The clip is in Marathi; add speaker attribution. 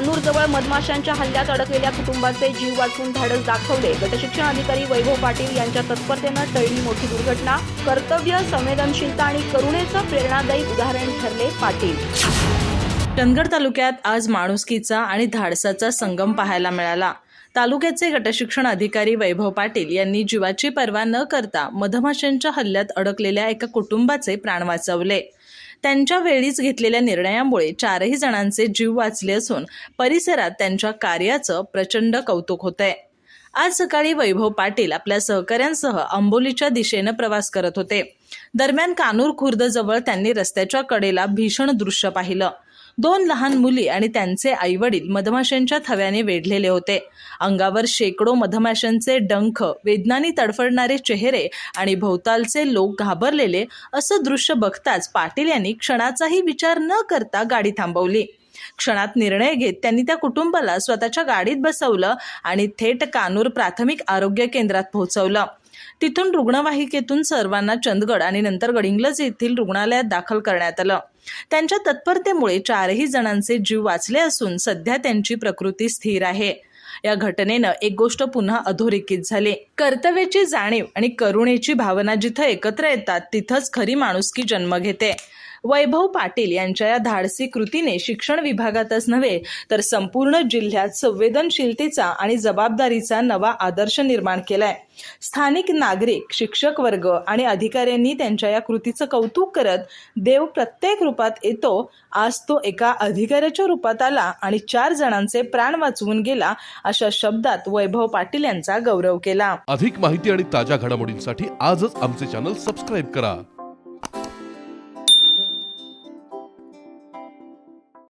Speaker 1: कानूरजवळ मधमाशांच्या हल्ल्यात अडकलेल्या कुटुंबाचे जीव वाचून धाडस दाखवले. गटशिक्षण अधिकारी वैभव पाटील यांच्या तत्परतेनं टळली मोठी दुर्घटना. कर्तव्य संवेदनशीलता आणि करुणेचं प्रेरणादायी उदाहरण ठरले पाटील.
Speaker 2: चंदगड तालुक्यात आज माणुसकीचा आणि धाडसाचा संगम पाहायला मिळाला. तालुक्याचे गटशिक्षण अधिकारी वैभव पाटील यांनी जीवाची पर्वा न करता मधमाशांच्या हल्ल्यात अडकलेल्या एका कुटुंबाचे प्राण वाचवले. त्यांच्या वेळीच घेतलेल्या निर्णयामुळे चारही जणांचे जीव वाचले असून परिसरात त्यांच्या कार्याचं प्रचंड कौतुक होतंय. आज सकाळी वैभव पाटील आपल्या सहकाऱ्यांसह अंबोलीच्या दिशेनं प्रवास करत होते. दरम्यान कानूर खुर्द जवळ त्यांनी रस्त्याच्या कडेला भीषण दृश्य पाहिलं. दोन लहान मुली आणि त्यांचे आईवडील मधमाशांच्या थव्याने वेढलेले होते. अंगावर शेकडो मधमाशांचे डंख वेदनानी तडफडणारे चेहरे आणि भोवतालचे लोक घाबरलेले असं दृश्य बघताच पाटील यांनी क्षणाचाही विचार न करता गाडी थांबवली. क्षणात निर्णय घेत त्यांनी त्या कुटुंबाला स्वतःच्या गाडीत बसवलं आणि थेट कानूर प्राथमिक आरोग्य केंद्रात पोहोचवलं. तिथून रुग्णवाहिकेतून सर्वांना चंदगड आणि नंतर गडिंग्लज येथील रुग्णालयात दाखल करण्यात आलं. त्यांच्या तत्परतेमुळे चारही जणांचे जीव वाचले असून सध्या त्यांची प्रकृती स्थिर आहे. या घटनेनं एक गोष्ट पुन्हा अधोरेखित झाली. कर्तव्याची जाणीव आणि करुणेची भावना जिथं एकत्र येतात तिथंच खरी माणुसकी जन्म घेते. वैभव पाटील यांच्या या धाडसी कृतीने शिक्षण विभागातच नव्हे तर संपूर्ण जिल्ह्यात संवेदनशीलतेचा आणि जबाबदारीचा नवा आदर्श निर्माण केलाय. स्थानिक नागरिक शिक्षक वर्ग आणि अधिकाऱ्यांनी त्यांच्या या कृतीचं कौतुक करत देव प्रत्येक रूपात येतो आज तो एका अधिकाऱ्याच्या रूपात आला आणि चार जणांचे प्राण वाचवून गेला अशा शब्दात वैभव पाटील यांचा गौरव केला.
Speaker 3: अधिक माहिती आणि ताज्या घडामोडींसाठी आजच आमचे चॅनल सबस्क्राईब करा.